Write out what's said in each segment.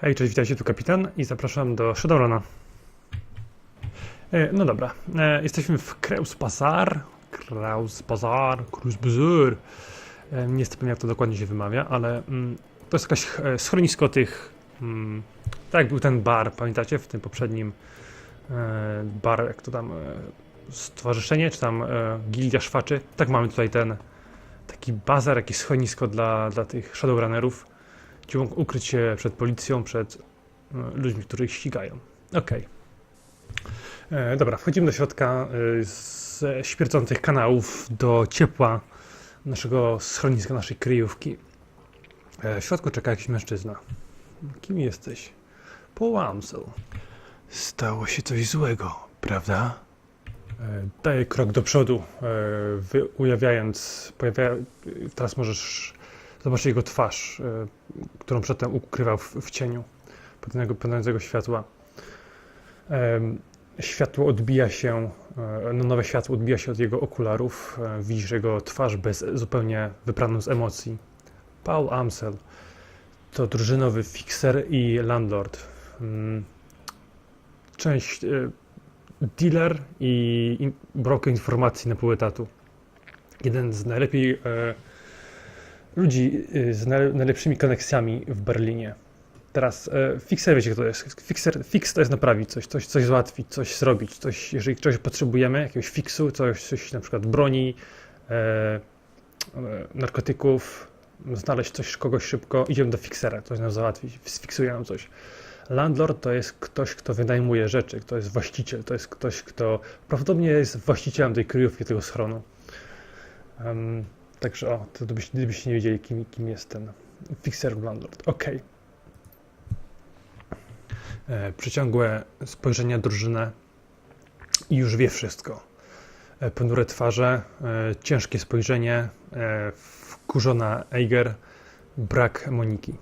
Hej, cześć, witajcie, tu kapitan i zapraszam do Shadowruna. E, no dobra, e, jesteśmy w Kreus Bazar, Kraus Bazar, Kreus Bazar. E, nie jestem pewien jak to dokładnie się wymawia, ale mm, to jest jakaś schronisko tych, mm, tak był ten bar, pamiętacie, w tym poprzednim bar, jak to tam, stowarzyszenie, czy tam gildia szwaczy. Tak mamy tutaj ten taki bazar, jakieś schronisko dla, dla tych Shadowrunnerów gdzie mógł ukryć się przed policją, przed e, ludźmi, którzy ich ścigają. Okej. E, Dobra, wchodzimy do środka e, z śmierdzących kanałów do ciepła naszego schroniska, naszej kryjówki. W środku czeka jakiś mężczyzna. Kim jesteś? Połamsel. Stało się coś złego, prawda? Daję krok do przodu, ujawniając, pojawia... teraz możesz zobaczyć jego twarz, e, którą przedtem ukrywał w, cieniu padającego, padającego światła. Światło odbija się, e, no nowe światło odbija się od jego okularów. E, Widzisz jego twarz bez, zupełnie wypraną z emocji. Paul Amsel to drużynowy fixer i landlord. Mm, Część dealer i broker informacji na pół etatu. Jeden z najlepiej ludzi e, z naj, najlepszymi koneksjami w Berlinie. Teraz e, fixer, wiecie kto to jest? Fixer, fix to jest naprawić coś, coś, coś załatwić, coś zrobić, coś, jeżeli czegoś potrzebujemy, jakiegoś fixu, coś, coś na przykład broni, e, e, narkotyków, znaleźć coś, kogoś szybko, idziemy do fixera, coś nam załatwić, sfiksuje nam coś. Landlord to jest ktoś, kto wynajmuje rzeczy, kto jest właściciel, to jest ktoś, kto prawdopodobnie jest właścicielem tej kryjówki, tego schronu. Em, także o, to gdybyście, gdybyście nie wiedzieli, kim, kim jest ten fixer landlord. Okej. E, Przeciągłe spojrzenia drużynę i już wie wszystko. E, Ponure twarze, e, ciężkie spojrzenie, e, wkurzona Eiger, brak Moniki.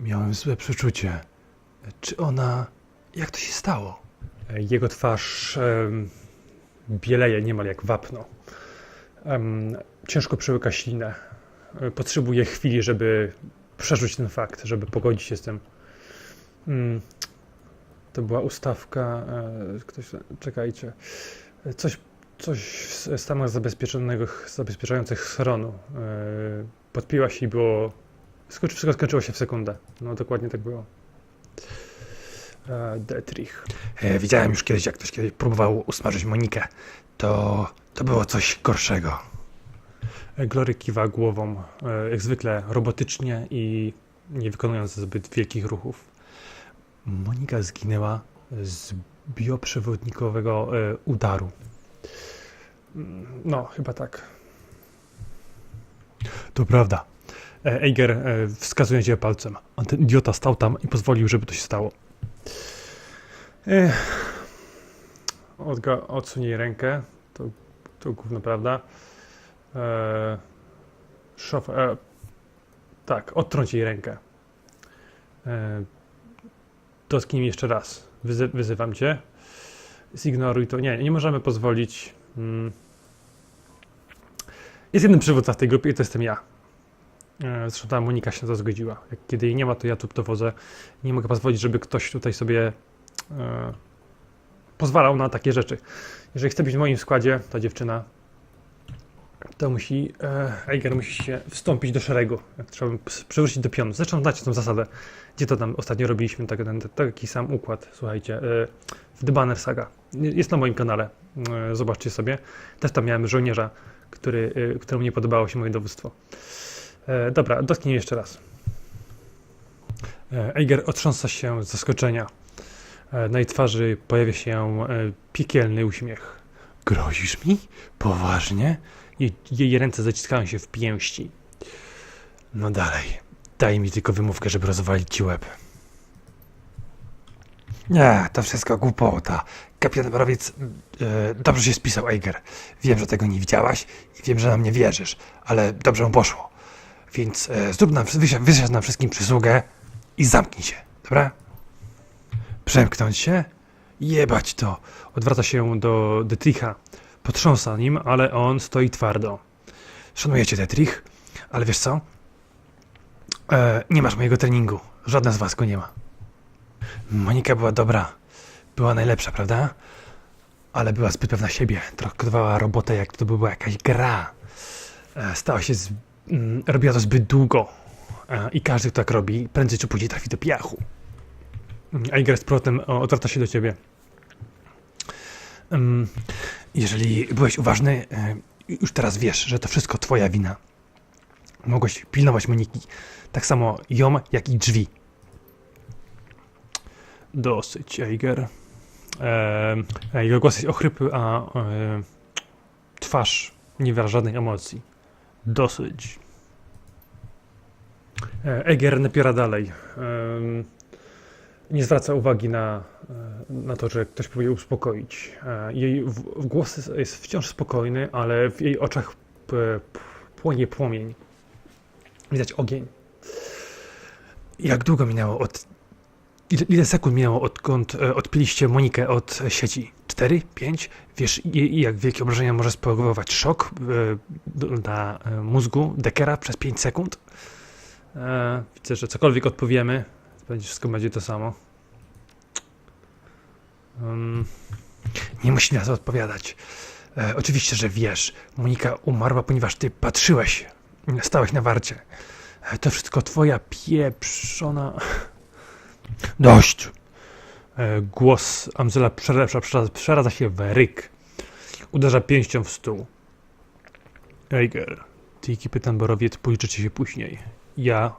Miałem złe przeczucie. Czy ona. Jak to się stało? E, Jego twarz em, bieleje niemal jak wapno. Em, ciężko przełyka ślinę. E, Potrzebuje chwili, żeby przeżyć ten fakt, żeby pogodzić się z tym. Mm, To była ustawka. e, Ktoś, czekajcie. E, Coś, coś w stanach zabezpieczonego, zabezpieczających schronu. E, Podpiła się i było. Wszystko skończyło się w sekundę. No dokładnie tak było. E, Detrich. E, widziałem już kiedyś, jak ktoś kiedyś próbował usmażyć Monikę. To. to było coś gorszego. Glory kiwa głową, e, jak zwykle robotycznie i nie wykonując zbyt wielkich ruchów. Monika zginęła z bioprzewodnikowego e, udaru. No, chyba tak. To prawda. E, Eiger e, wskazuje cię palcem. A ten idiota stał tam i pozwolił, żeby to się stało. Odga, odsuń jej rękę. To, to gówno, prawda? E, szof, e, tak, odtrąć jej rękę. E, dotknij mi jeszcze raz. Wyzy, wyzywam cię. Zignoruj to. Nie, nie możemy pozwolić. Mm. Jest jeden przywódca w tej grupie i to jestem ja. E, Zresztą ta Monika się na to zgodziła. Jak kiedy jej nie ma, to ja tu dowodzę. Nie mogę pozwolić, żeby ktoś tutaj sobie e, pozwalał na takie rzeczy. Jeżeli chce być w moim składzie, ta dziewczyna, to musi, e, Eiger musi się wstąpić do szeregu. Trzeba przywrócić do pionu. Zresztą znacie tą zasadę. Gdzie to tam ostatnio robiliśmy, tak, ten, taki sam układ, słuchajcie, e, w The Banner Saga. Jest na moim kanale, e, zobaczcie sobie. Też tam miałem żołnierza, który, e, któremu nie podobało się moje dowództwo. E, dobra, dotknij jeszcze raz. E, Eiger otrząsa się z zaskoczenia. E, na jej twarzy pojawia się piekielny uśmiech. Grozisz mi? Poważnie? Jej, jej ręce zaciskają się w pięści. No dalej. Daj mi tylko wymówkę, żeby rozwalić ci łeb. Nie, to wszystko głupota. Kapitan Borowiec e, dobrze się spisał, Eiger. Wiem, że tego nie widziałaś i wiem, że nam nie wierzysz, ale dobrze mu poszło. Więc e, zrób nam, nam wszystkim przysługę i zamknij się, dobra? Przemknąć się? Jebać to. Odwraca się do Detricha. Potrząsa nim, ale on stoi twardo. Szanuję cię, Detrich, ale wiesz co? E, nie masz mojego treningu. Żadna z was go nie ma. Monika była dobra. Była najlepsza, prawda? Ale była zbyt pewna siebie. Traktowała robotę jak to by była jakaś gra. E, stała się... Z, robiła to zbyt długo. E, I każdy, kto tak robi, prędzej czy później trafi do piachu. Eiger z powrotem o, odwraca się do ciebie. Em, jeżeli byłeś uważny, e, już teraz wiesz, że to wszystko twoja wina. Mogłeś pilnować Moniki. Tak samo ją, jak i drzwi. Dosyć, Eiger. E, jego głos jest ochrypły, a e, twarz nie wyraża żadnej emocji. Dosyć. E, Eiger napiera dalej. Em, nie zwraca uwagi na, e, na to, że ktoś próbuje uspokoić. E, jej głos jest- wciąż spokojny, ale w jej oczach płonie płomień. Widać ogień. Jak długo minęło od. Ile, ile sekund minęło, odkąd e, odpiliście Monikę od e, sieci? Cztery? Pięć? Wiesz, i, i jak wielkie obrażenia może spowodować szok e, dla e, mózgu Dekera przez pięć sekund? E, widzę, że cokolwiek odpowiemy, będzie wszystko będzie to samo. Nie musisz na to odpowiadać. Oczywiście, że wiesz. Monika umarła, ponieważ ty patrzyłeś. Stałeś na warcie. To wszystko twoja pieprzona. Dość! E, głos Amzela przelepsza, przeradza, przeradza się w ryk. Uderza pięścią w stół. Eiger, ty i kapitan Borowiec policzycie się później. Ja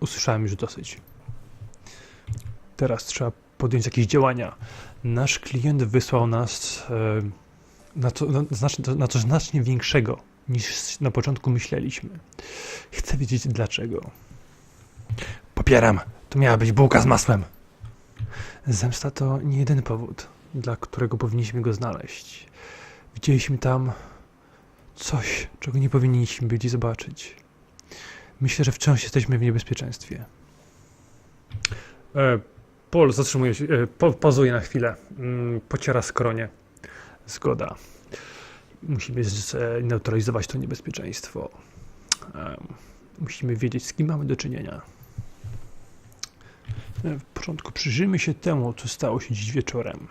usłyszałem już dosyć. Teraz trzeba podjąć jakieś działania. Nasz klient wysłał nas e, na, na, na coś znacznie większego niż na początku myśleliśmy. Chcę wiedzieć dlaczego. Popieram. To miała być bułka z masłem. Zemsta to nie jedyny powód, dla którego powinniśmy go znaleźć. Widzieliśmy tam coś, czego nie powinniśmy byli zobaczyć. Myślę, że wciąż jesteśmy w niebezpieczeństwie. E, Paul zatrzymuje się, e, po, pauzuje na chwilę, mm, pociera skronie. Zgoda. Musimy zneutralizować to niebezpieczeństwo. E, musimy wiedzieć, z kim mamy do czynienia. W porządku, przyjrzyjmy się temu, co stało się dziś wieczorem.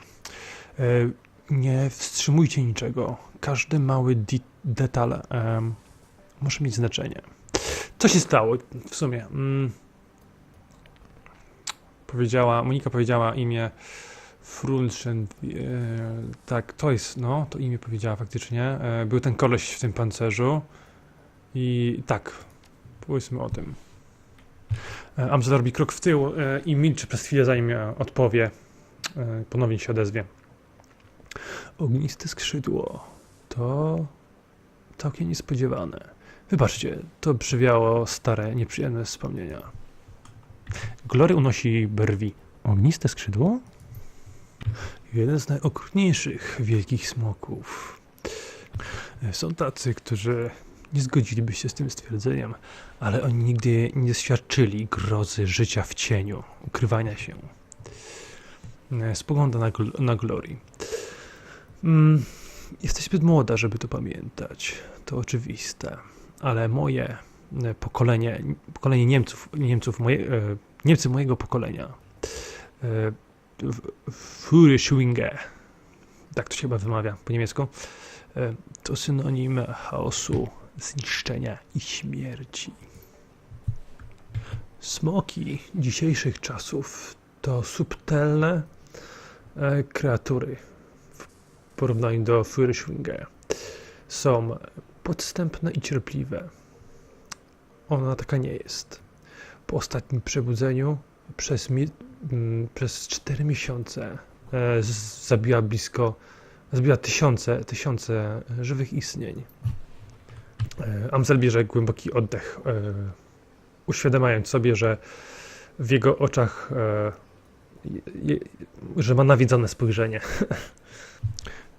E, Nie wstrzymujcie niczego. Każdy mały detal em, może mieć znaczenie. Co się stało w sumie? Mm. Powiedziała, Monika powiedziała imię Frunschen. E, tak, to jest, no, to imię powiedziała faktycznie. E, był ten koleś w tym pancerzu. I tak, powiedzmy o tym. E, Amzel robi krok w tył e, i milczy przez chwilę, zanim e, odpowie. Ponownie się odezwie. Ogniste skrzydło. To całkiem niespodziewane. Wybaczcie, to przywiało stare, nieprzyjemne wspomnienia. Glory unosi brwi. Ogniste skrzydło? Jeden z najokrutniejszych wielkich smoków. Są tacy, którzy nie zgodziliby się z tym stwierdzeniem, ale oni nigdy nie doświadczyli grozy życia w cieniu, ukrywania się. E, Spogląda na, gl- na Glory. Mm, jesteś zbyt młoda, żeby to pamiętać. To oczywiste. Ale moje e, pokolenie, pokolenie Niemców, Niemców moje, e, Niemcy mojego pokolenia, e, Führerschwinge, tak to się chyba wymawia po niemiecku, to synonim chaosu, zniszczenia i śmierci. Smoki dzisiejszych czasów to subtelne e, kreatury w porównaniu do Führerschwinge. Są podstępne i cierpliwe. Ona taka nie jest. Po ostatnim przebudzeniu przez, mi, m, przez 4 miesiące e, zabiła blisko, zabiła tysiące, tysiące żywych istnień. E, Amzel bierze głęboki oddech, e, uświadamiając sobie, że w jego oczach, e, że ma nawiedzone spojrzenie.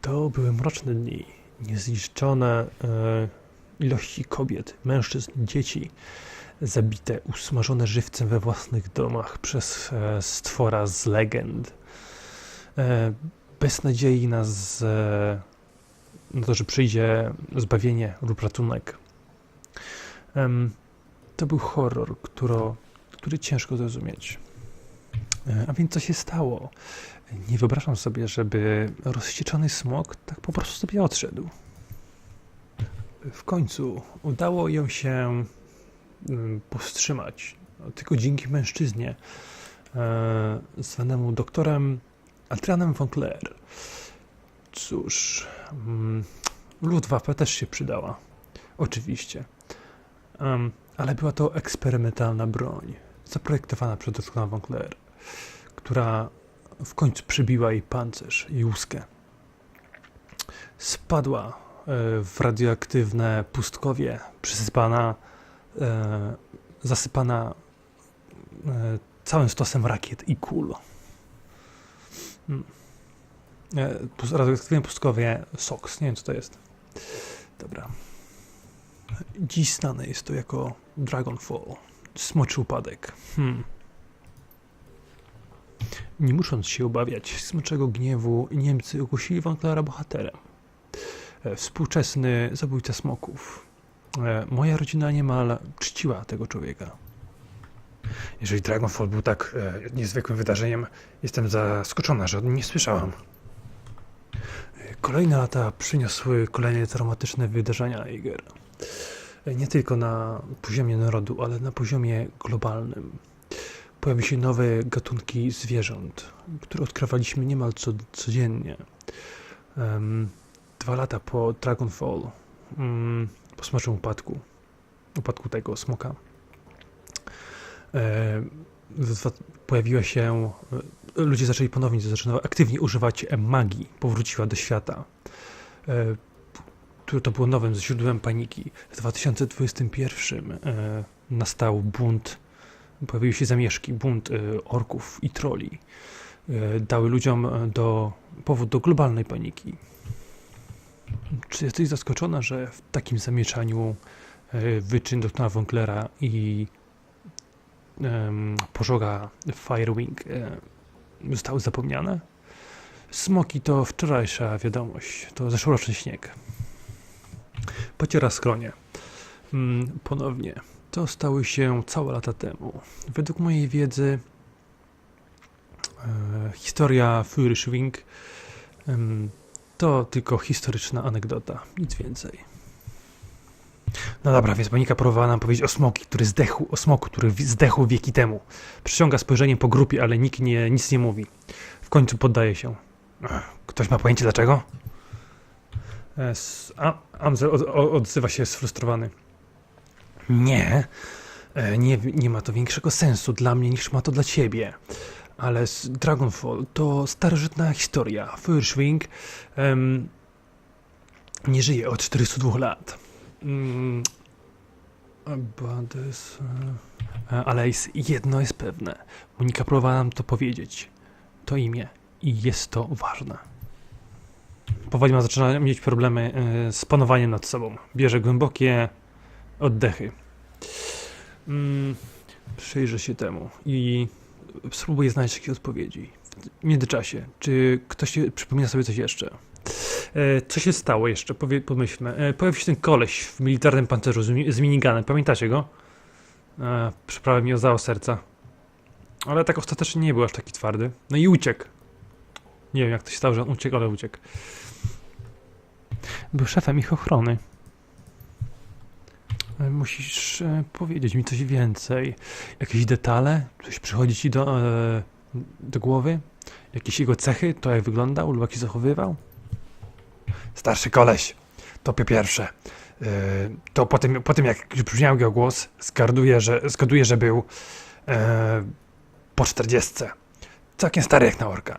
To były mroczne dni, niezliczone ilości kobiet, mężczyzn, dzieci, zabite, usmażone żywcem we własnych domach przez stwora z legend. Bez nadziei na, z, na to, że przyjdzie zbawienie lub ratunek. To był horror, który ciężko zrozumieć. E, A więc co się stało? Nie wyobrażam sobie, żeby rozścieczony smok tak po prostu sobie odszedł. W końcu udało ją się mm, powstrzymać, no, tylko dzięki mężczyźnie e, zwanemu doktorem Altrianem von Clair. Cóż, mm, Luftwaffe też się przydała. Oczywiście. Em, ale była to eksperymentalna broń, zaprojektowana przez doktora von która w końcu przybiła jej pancerz i łuskę. Spadła e, w radioaktywne pustkowie, przysypana, e, zasypana e, całym stosem rakiet i kul. Mm. Radioaktywne pustkowie SOX, nie wiem co to jest. Dobra. Dziś znane jest to jako Dragonfall, smoczy upadek. Hmm. Nie musząc się obawiać smoczego gniewu, Niemcy ogłosili Von Clara bohaterem. E, Współczesny zabójca smoków. E, Moja rodzina niemal czciła tego człowieka. Jeżeli Dragonfall był tak e, niezwykłym wydarzeniem, jestem zaskoczona, że o nim nie słyszałam. Kolejne lata przyniosły kolejne traumatyczne wydarzenia, Iger. Nie tylko na poziomie narodu, ale na poziomie globalnym. Pojawiły się nowe gatunki zwierząt, które odkrywaliśmy niemal co, codziennie. Em, dwa lata po Dragonfall, mm, po smoczym upadku, upadku tego smoka, e, pojawiła się ludzie zaczęli ponownie zaczęli aktywnie używać e, magii, powróciła do świata. E, to było nowym źródłem paniki. W 2021 e, nastał bunt, pojawiły się zamieszki, bunt orków i troli. Dały ludziom do, powód do globalnej paniki. Czy jesteś zaskoczona, że w takim zamieszaniu wyczyn doktora Wonklera i em, pożoga Firewing zostały zapomniane? Smoki to wczorajsza wiadomość, to zeszłoroczny śnieg. Pociera skronie. Mm, ponownie. To stało się całe lata temu. Według mojej wiedzy e, historia Führerschwing em, to tylko historyczna anegdota, nic więcej. No dobra, więc Monika próbowała nam powiedzieć o smoki, który zdechł, o smoku, który zdechł wieki temu. Przyciąga spojrzenie po grupie, ale nikt nie, nic nie mówi. W końcu poddaje się. Ktoś ma pojęcie dlaczego? E, Amzel odzywa się sfrustrowany. Nie. E, Nie, nie ma to większego sensu dla mnie niż ma to dla ciebie. Ale Dragonfall to starożytna historia. Feuerschwing em, nie żyje od 402 lat. Mm, ale jest, jedno jest pewne. Monika próbowała nam to powiedzieć. To imię. I jest to ważne. Powoli ma zaczyna mieć problemy e, z panowaniem nad sobą. Bierze głębokie oddechy. Mm, przyjrzę się temu i spróbuję znaleźć jakieś odpowiedzi. W międzyczasie, czy ktoś przypomina sobie coś jeszcze? E, co się stało jeszcze? Powie, pomyślmy. E, pojawił się ten koleś w militarnym pancerzu z, z miniganem. Pamiętacie go? E, Przyprawy mi o serca. Ale tak ostatecznie nie był aż taki twardy. No i uciekł. Nie wiem jak to się stało, że on uciekł, ale uciekł. Był szefem ich ochrony. E, Musisz e, powiedzieć mi coś więcej. Jakieś detale? Coś przychodzi ci do, e, do głowy? Jakieś jego cechy? To jak wyglądał lub jak się zachowywał? Starszy koleś. To po pierwsze. Yy, to po tym, po tym jak brzmiał jego głos, zgaduję, że, zgaduję, że był yy, po czterdziestce. Całkiem stary jak na orka.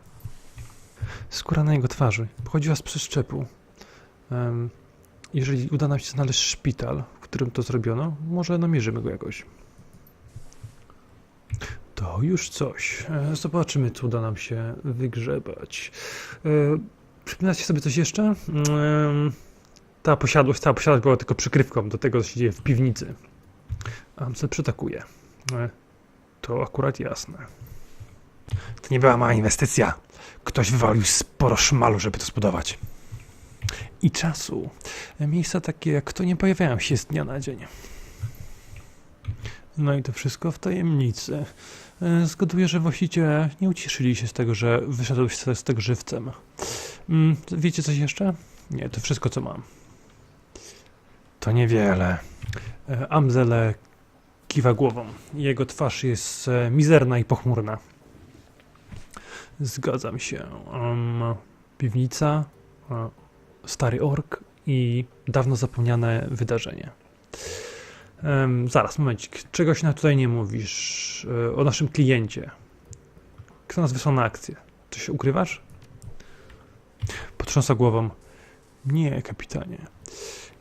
Skóra na jego twarzy pochodziła z przeszczepu. Jeżeli uda nam się znaleźć szpital, w którym to zrobiono, może namierzymy go jakoś. To już coś. E, Zobaczymy, co uda nam się wygrzebać. E, Przypominacie sobie coś jeszcze? Ta posiadłość, cała posiadłość była tylko przykrywką do tego, co się dzieje w piwnicy. Amsel przytakuje. E, To akurat jasne. To nie była mała inwestycja. Ktoś wywalił sporo szmalu, żeby to zbudować. i czasu. Miejsca takie jak to nie pojawiają się z dnia na dzień. No i to wszystko w tajemnicy. E, Zgaduję, że właściciele nie ucieszyli się z tego, że wyszedłeś z tego żywcem. Mm, wiecie coś jeszcze? Nie, to wszystko co mam. To niewiele. E, Amzele kiwa głową. Jego twarz jest e, mizerna i pochmurna. Zgadzam się. Um, piwnica, e, stary ork i dawno zapomniane wydarzenie. Em, zaraz, momencik. Czegoś na tutaj nie mówisz o naszym kliencie. Kto nas wysłał na akcję? Coś ukrywasz? Potrząsa głową. Nie, kapitanie.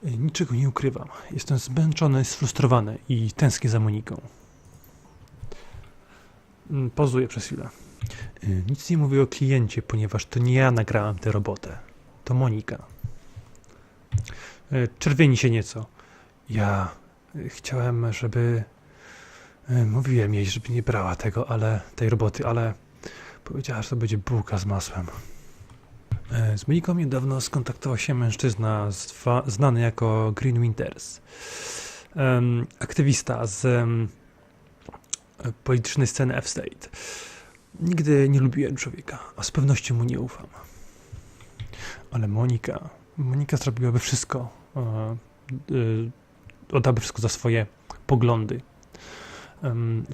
Niczego nie ukrywam. Jestem zmęczony, sfrustrowany i tęsknię za Moniką. Mm, Pozuję przez chwilę. E, Nic nie mówię o kliencie, ponieważ to nie ja nagrałem tę robotę. To Monika. E, Czerwieni się nieco. Ja e, chciałem, żeby. Mówiłem jej, żeby nie brała tego, ale tej roboty, ale powiedziała, że to będzie bułka z masłem. E, Z Moniką niedawno skontaktował się mężczyzna znany jako Green Winters. Aktywista z politycznej sceny F-State. Nigdy nie lubiłem człowieka, a z pewnością mu nie ufam. Ale Monika, Monika zrobiłaby wszystko, e, e, oddałaby wszystko za swoje poglądy.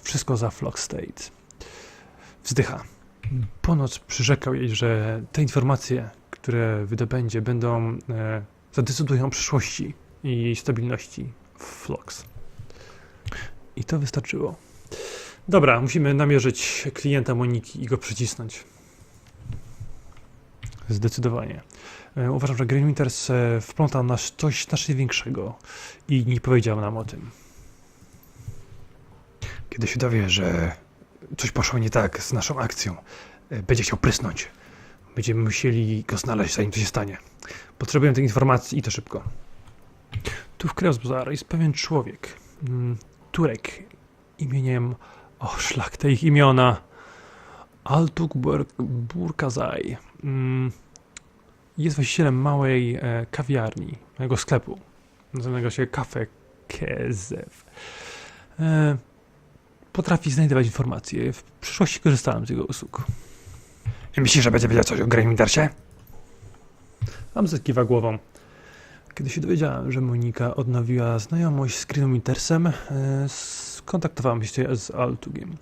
Wszystko za Flock State. Wzdycha. Ponoć przyrzekał jej, że te informacje, które wydobędzie, będą e, zadecydują o przyszłości i stabilności Flox. I to wystarczyło. Dobra, musimy namierzyć klienta Moniki i go przycisnąć. Zdecydowanie. E, uważam, że Green Winters e, wplątał nas coś znacznie większego i nie powiedział nam o tym. Kiedy się dowie, że coś poszło nie tak z naszą akcją, e, będzie chciał prysnąć. Będziemy musieli go znaleźć, zanim to się stanie. Potrzebuję tych informacji i to szybko. Tu w Kreuzbazar jest pewien człowiek, mm, Turek, imieniem... O, szlak, te ich imiona. Altuk Bur- Burkazaj. Mm, jest właścicielem małej e, kawiarni, małego sklepu, nazywanego się Cafe Kezew. Potrafi znajdować informacje. W przyszłości korzystałem z jego usług. Myślisz, że będzie wiedział coś o Graham Wintersie? Amzet kiwa głową. Kiedy się dowiedziałem, że Monika odnowiła znajomość z Greenem Wintersem, e, skontaktowałem się z Altugiem.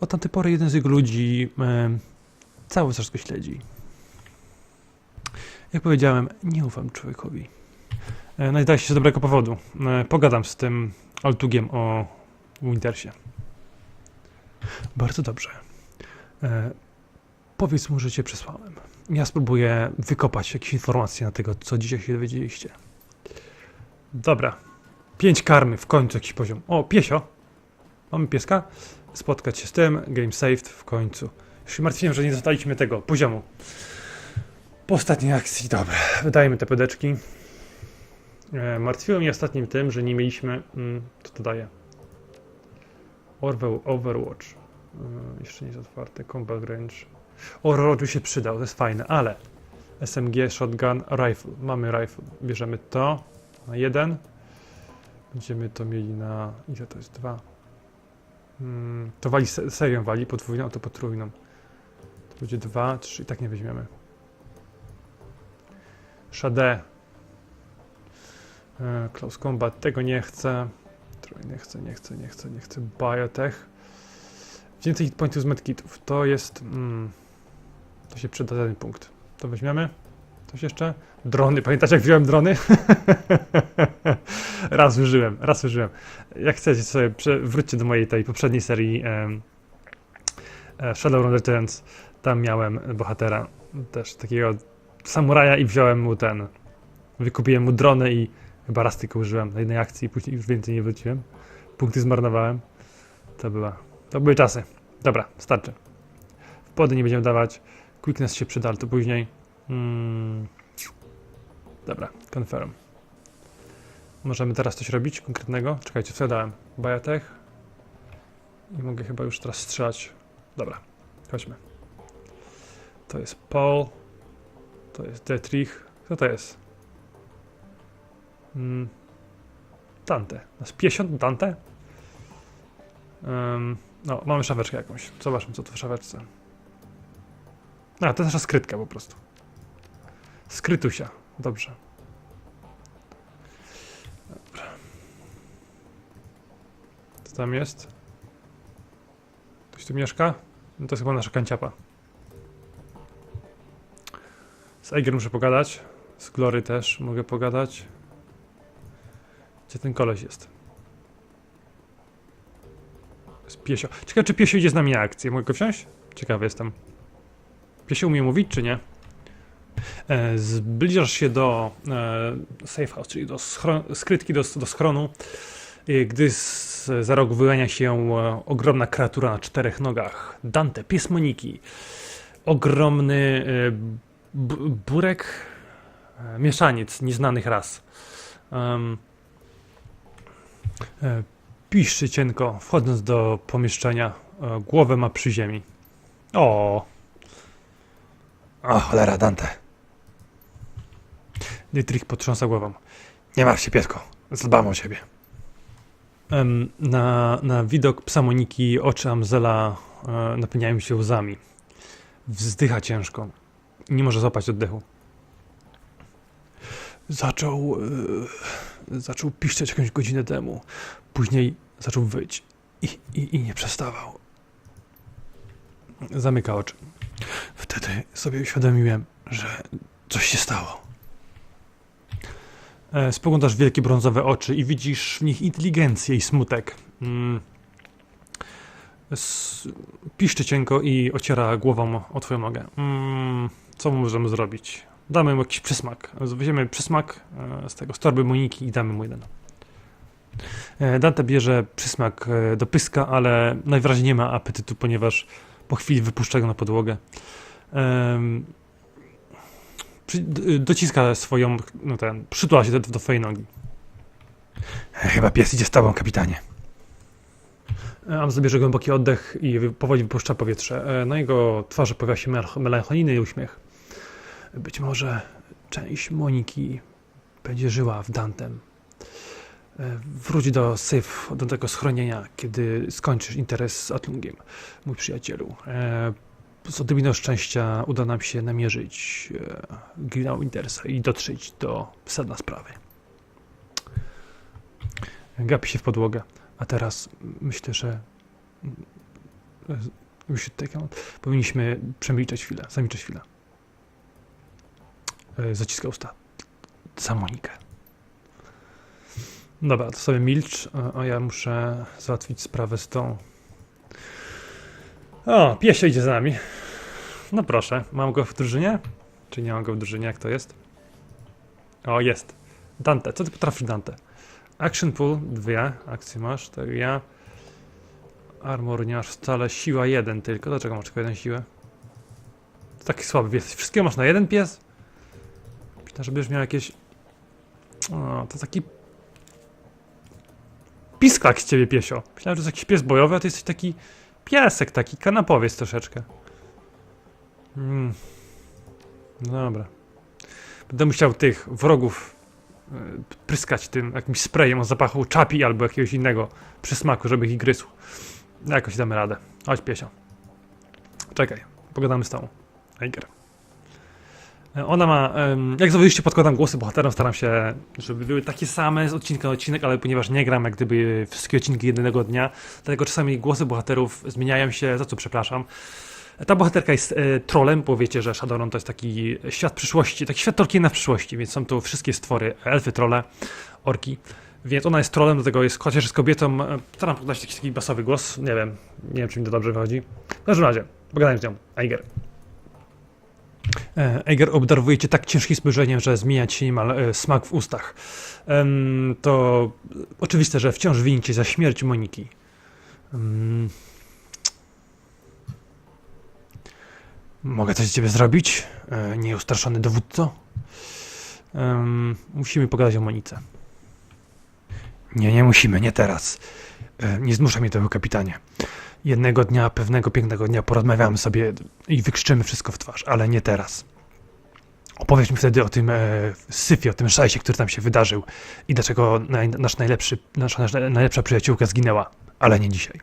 Od tamtej pory jeden z jego ludzi e, cały czas go śledzi. Jak powiedziałem, nie ufam człowiekowi. E, no i daje się z dobrego powodu. E, pogadam z tym Altugiem o Wintersie. Bardzo dobrze. E, powiedz mu, że cię przesłałem. Ja spróbuję wykopać jakieś informacje na tego, co dzisiaj się dowiedzieliście. Dobra. Pięć karmy, w końcu jakiś poziom. O, piesio. Mamy pieska. Spotkać się z tym. Game saved w końcu. Już się martwiłem, że nie dostaliśmy tego poziomu. Po ostatniej akcji, dobra. Wydajemy te pedeczki. E, martwiło mnie ostatnim tym, że nie mieliśmy... Mm, co to daje? Orwell, Overwatch. E, jeszcze nie jest otwarte. Combat Range. By się przydał, to jest fajne, ale SMG, shotgun, rifle. Mamy rifle. Bierzemy to na jeden. Będziemy to mieli na. Ile to jest? Dwa. Mm, to wali se- serią wali, podwójną, to potrójną. To będzie dwa, trzy i tak nie weźmiemy. Shade. E, Close Combat, tego nie chcę. Nie chcę, nie chcę, nie chcę, nie chcę. Biotech. Więcej hit pointów z medkitów. To jest. Mm, to się przyda ten punkt. To weźmiemy. Coś jeszcze? Drony. Pamiętacie jak wziąłem drony? raz użyłem, raz użyłem. Jak chcecie sobie, wróćcie do mojej tej poprzedniej serii em, e, Shadowrun Returns. Tam miałem bohatera, też takiego samuraja i wziąłem mu ten. Wykupiłem mu drony i chyba raz tylko użyłem na jednej akcji, później już więcej nie wróciłem. Punkty zmarnowałem. To była, to były czasy. Dobra, starczy. W pody nie będziemy dawać. Quickness się przyda, ale to później. Mm. Dobra, confirm. Możemy teraz coś robić konkretnego? Czekajcie, co ja? Biotech. I mogę chyba już teraz strzelać. Dobra, chodźmy. To jest Paul. To jest Detrich. Co to jest? Mm. Dante. Na 50 Dante? Em, no, mamy szafeczkę jakąś. Zobaczmy, co tu w szafeczce. A, to nasza skrytka po prostu. Skrytusia. Dobrze. Dobra. Co tam jest? Ktoś tu mieszka? No to jest chyba nasza kanciapa. Z Eiger muszę pogadać. Z Glory też mogę pogadać. Gdzie ten koleś jest? Z Piesio. Ciekawe, czy Piesio idzie z nami na akcję. Mogę go wziąć? Ciekawy jestem. Piesio umie mówić, czy nie? E, zbliżasz się do e, safe house, czyli do skrytki, do, do schronu, e, gdy z, za rok wyłania się e, ogromna kreatura na czterech nogach. Dante, pies Moniki. Ogromny e, burek, e, mieszaniec nieznanych ras. Um, piszczy cienko, wchodząc do pomieszczenia. E, głowę ma przy ziemi. O, O, cholera, Dante. Dietrich potrząsa głową. Nie martw się, piesko. Zadbam o ciebie. Em, Na, na widok psa Moniki oczy Amzela e, napełniają się łzami. Wzdycha ciężko. Nie może złapać oddechu. Zaczął. E, zaczął piszczeć jakąś godzinę temu. Później zaczął wyć. I, i, I nie przestawał. Zamyka oczy. Wtedy sobie uświadomiłem, że coś się stało. E, Spoglądasz w wielkie brązowe oczy i widzisz w nich inteligencję i smutek. Mm. Piszczy cienko i ociera głową o twoją nogę. Mm. Co możemy zrobić? Damy mu jakiś przysmak. Weźmiemy przysmak e, z tego z torby Moniki i damy mu jeden. E, Dante bierze przysmak e, do pyska, ale najwyraźniej nie ma apetytu, ponieważ po chwili wypuszcza go na podłogę. Dociska swoją, no ten, przytula się do, do twojej nogi. Chyba pies idzie z tobą, kapitanie. Am zabierze głęboki oddech i powoli wypuszcza powietrze. Na jego twarzy pojawia się melch- melancholijny uśmiech. Być może część Moniki będzie żyła w Dantem. E, Wróć do safe, do tego schronienia, kiedy skończysz interes z Atlungiem, mój przyjacielu. E, Z odrobiną szczęścia uda nam się namierzyć e, Grina Wintersa i dotrzeć do sedna sprawy. Gapi się w podłogę. A teraz myślę, że mm, tak, powinniśmy przemilczeć chwilę, zamilczeć chwilę. E, Zaciska usta. Za Monikę. Dobra, to sobie milcz, a- ja muszę załatwić sprawę z tą. O, piesio idzie za nami. No proszę, mam go w drużynie? Czy nie mam go w drużynie, jak to jest? O, jest. Dante, co ty potrafisz, Dante? Action pool, dwie akcje masz, tak ja. Armor nie masz wcale, siła jeden tylko. Dlaczego masz tylko jeden siłę? To taki słaby pies. Wszystkiego masz na jeden pies? Żebyś miał jakieś... O, to taki... Pisklak z ciebie, piesio. Myślałem, że to jest jakiś pies bojowy, a ty jesteś taki... Piesek taki, kanapowiec troszeczkę. Mm. No dobra. Będę musiał tych wrogów y, pryskać tym jakimś sprayem o zapachu czapi albo jakiegoś innego przysmaku, żeby ich gryzł. Jakoś damy radę. Chodź, piesio. Czekaj, pogadamy z tą. Eiger. Ona ma, jak zawsze podkładam głosy bohaterom, staram się, żeby były takie same z odcinka na odcinek, ale ponieważ nie gram jak gdyby wszystkie odcinki jednego dnia, dlatego czasami głosy bohaterów zmieniają się, za co przepraszam. Ta bohaterka jest e, trolem, bo wiecie, że Shadowrun to jest taki świat przyszłości, taki świat Tolkiena w przyszłości, więc są tu wszystkie stwory, elfy, trole, orki. Więc ona jest trolem, do tego jest, chociaż jest kobietą, e, staram podać taki, taki basowy głos, nie wiem, nie wiem czy mi to dobrze wychodzi. W każdym razie, pogadajmy z nią, Eiger. E, Eiger obdarowuje cię tak ciężkim spojrzeniem, że zmienia ci niemal e, smak w ustach. To oczywiste, że wciąż wini cię za śmierć Moniki. Mogę coś z ciebie zrobić? e, nieustraszony dowódco? Musimy pogadać o Monice. Nie, nie musimy, nie teraz. Nie zmusza mnie tego, kapitanie. Jednego dnia, pewnego pięknego dnia porozmawiamy sobie i wykrzyczymy wszystko w twarz, ale nie teraz. Opowiesz mi wtedy o tym e, syfie, o tym szajsie, który tam się wydarzył i dlaczego naj, nasz najlepszy, nasza, nasza najlepsza przyjaciółka zginęła, ale nie dzisiaj.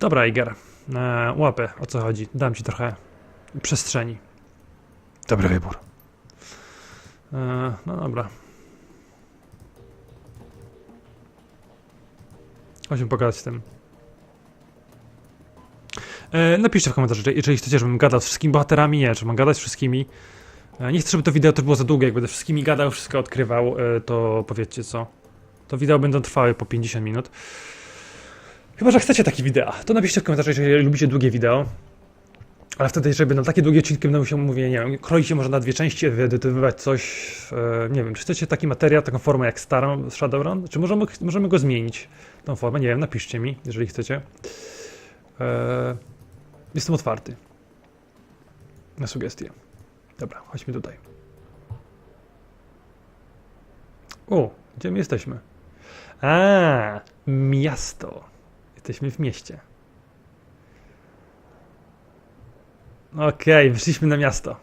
Dobra, Iger. E, łapę, o co chodzi. Dam ci trochę przestrzeni. Dobry wybór. E, no dobra. Chodźmy pogadać z tym. E, napiszcie w komentarzu, jeżeli- chcecie, żebym gadał z wszystkimi bohaterami, nie, czy mam gadać z wszystkimi. E, nie chcę, żeby to wideo też było za długie, jak będę wszystkimi gadał, wszystko odkrywał, e, to powiedzcie co. To wideo będą trwały po 50 minut. Chyba, że chcecie takie wideo, to napiszcie w komentarzu, jeżeli lubicie długie wideo. Ale wtedy, jeżeli będą takie długie odcinki, będę musiał, mówię, nie wiem, kroić się może na dwie części, wyedytowywać coś, nie wiem, czy chcecie taki materiał, taką formę jak starą z Shadowrun, czy możemy, możemy go zmienić, tą formę, nie wiem, napiszcie mi, jeżeli chcecie. E, jestem otwarty na sugestie. Dobra, chodźmy tutaj. O, gdzie my jesteśmy? A, miasto. Jesteśmy w mieście. Okej, wyszliśmy na miasto.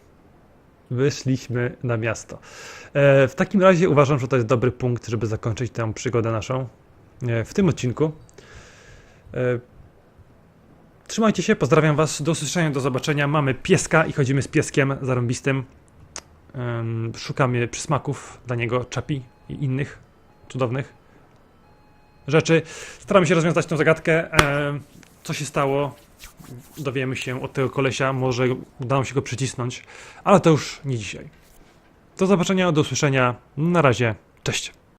Wyszliśmy na miasto. E, w takim razie uważam, że to jest dobry punkt, żeby zakończyć tę przygodę naszą e, w tym odcinku. E, trzymajcie się, pozdrawiam Was, do usłyszenia, do zobaczenia. Mamy pieska i chodzimy z pieskiem zarąbistym. Em, szukamy przysmaków dla niego, czapi i innych cudownych rzeczy. Staramy się rozwiązać tę zagadkę. Co się stało? dowiemy się od tego kolesia, może uda nam się go przycisnąć, ale to już nie dzisiaj. Do zobaczenia, do usłyszenia. Na razie, cześć.